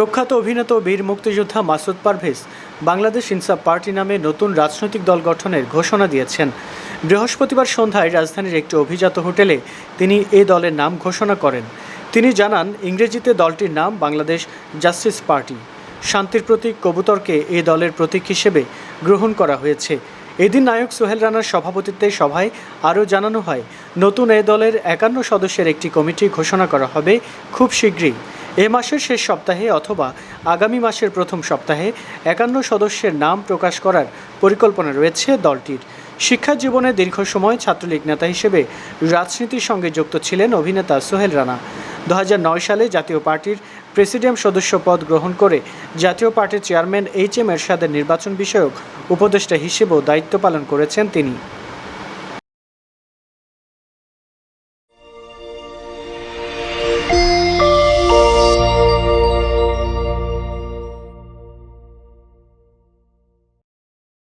প্রখ্যাত অভিনেতা বীর মুক্তিযোদ্ধা মাসুদ পারভেজ বাংলাদেশ ইনসাফ পার্টি নামে নতুন রাজনৈতিক দল গঠনের ঘোষণা দিয়েছেন। বৃহস্পতিবার সন্ধ্যায় রাজধানীর একটি অভিজাত হোটেলে তিনি এ দলের নাম ঘোষণা করেন। তিনি জানান, ইংরেজিতে দলটির নাম বাংলাদেশ জাস্টিস পার্টি। শান্তির প্রতীক কবুতরকে এ দলের প্রতীক হিসেবে গ্রহণ করা হয়েছে। এদিন নায়ক সোহেল রানার সভাপতিত্বে সভায় আরও জানানো হয়, নতুন এ দলের একান্ন সদস্যের একটি কমিটি ঘোষণা করা হবে খুব শীঘ্রই। এ মাসের শেষ সপ্তাহে অথবা আগামী মাসের প্রথম সপ্তাহে একান্ন সদস্যের নাম প্রকাশ করার পরিকল্পনা রয়েছে দলটির। শিক্ষা জীবনে দীর্ঘ সময় ছাত্রলীগ নেতা হিসেবে রাজনীতির সঙ্গে যুক্ত ছিলেন অভিনেতা সোহেল রানা। দু হাজার নয় সালে জাতীয় পার্টির প্রেসিডিয়াম সদস্য পদ গ্রহণ করে জাতীয় পার্টির চেয়ারম্যান এইচ এম এরশাদের নির্বাচন বিষয়ক উপদেষ্টা হিসেবেও দায়িত্ব পালন করেছেন তিনি।